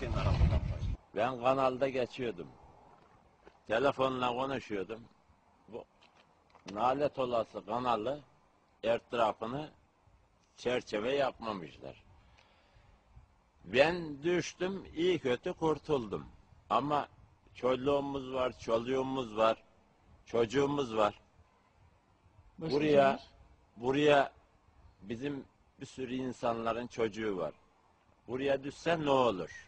kenara. Ben kanalda geçiyordum. Telefonla konuşuyordum. Bu nalet olası kanalı etrafını çerçeve yapmamışlar. Ben düştüm, iyi kötü kurtuldum. Ama çoluğumuz var, çocuğumuz var, çocuğumuz var. Başka Buraya, kimler? buraya bizim bir sürü insanların çocuğu var. Buraya düşse ne olur?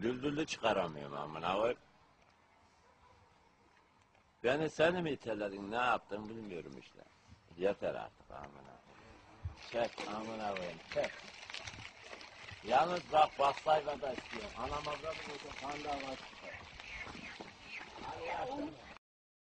düldüllü çıkaramıyorum amına koyayım. Beni seni mi iteledin ne yaptın bilmiyorum işte. Yeter artık amına. Çek amına koyayım çek. Yalnız bak bassayla da istiyor. Anam avradım olsa kan. Allah aşkına.